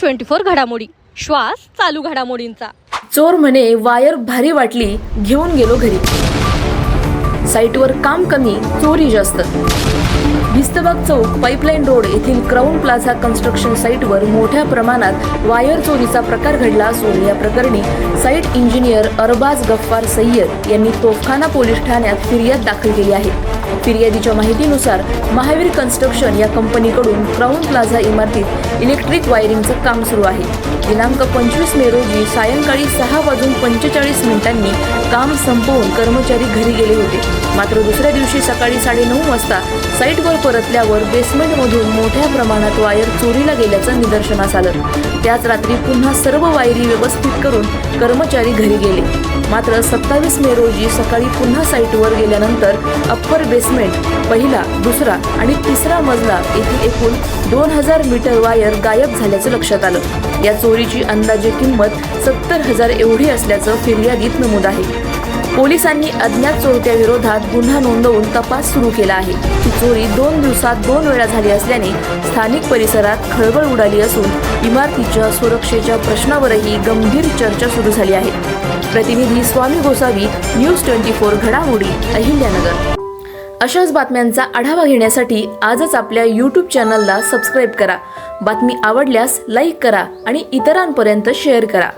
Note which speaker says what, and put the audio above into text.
Speaker 1: Twenty four घडामोडी. श्वास चालू घडामोडींचा.
Speaker 2: चोर म्हणे वायर भारी वाटली घेऊन गेलो घरी. साईटवर काम कमी चोरी जास्त. भिस्तबाग चौक पाईपलाईन रोड येथील क्राऊन प्लाझा कन्स्ट्रक्शन साईटवर मोठ्या प्रमाणात वायर चोरीचा प्रकार घडला असून या प्रकरणी साईट इंजिनियर अरबाज गफ्फार सय्यद यांनी तोफखाना पोलीस ठाण्यात फिर्याद दाखल केली आहे. फिर्यादीच्या माहितीनुसार महावीर कन्स्ट्रक्शन या कंपनीकडून क्राऊन प्लाझा इमारतीत इलेक्ट्रिक वायरिंगचं काम सुरू आहे. दिनांक पंचवीस मे रोजी सायंकाळी सहा वाजून पंचेचाळीस मिनिटांनी काम संपवून कर्मचारी घरी गेले होते. मात्र दुसऱ्या दिवशी सकाळी साडेनऊ वाजता साईटवर परतल्यावर बेसमेंटमधून मोठ्या प्रमाणात वायर चोरीला गेल्याचं निदर्शनास आलं. त्याच रात्री पुन्हा सर्व वायरी व्यवस्थित करून कर्मचारी घरी गेले. मात्र सत्तावीस मे रोजी सकाळी पुन्हा साईटवर गेल्यानंतर अप्पर बेसमेंट पहिला दुसरा आणि तिसरा मजला येथील एकूण दोन हजार मीटर वायर गायब झाल्याचं लक्षात आलं. या चोरीची अंदाजे किंमत सत्तर हजार एवढी असल्याचं फिर्यादीत नमूद आहे. पोलिसांनी अज्ञात चोरट्या विरोधात गुन्हा नोंदवून तपास सुरू केला आहे. ही चोरी दोन दिवसात दोन वेळा झाली असल्याने स्थानिक परिसरात खळबळ उडाली असून इमारतीच्या सुरक्षेच्या प्रश्नावरही गंभीर चर्चा सुरू झाली आहे. प्रतिनिधी Swami Gosavi news twenty four घडामोडी अहिल्यानगर. अशाच बातम्यांचा आढावा घेण्यासाठी आजच आपल्या यूट्यूब चॅनलला सबस्क्राईब करा. बातमी आवडल्यास लाईक करा आणि इतरांपर्यंत शेअर करा.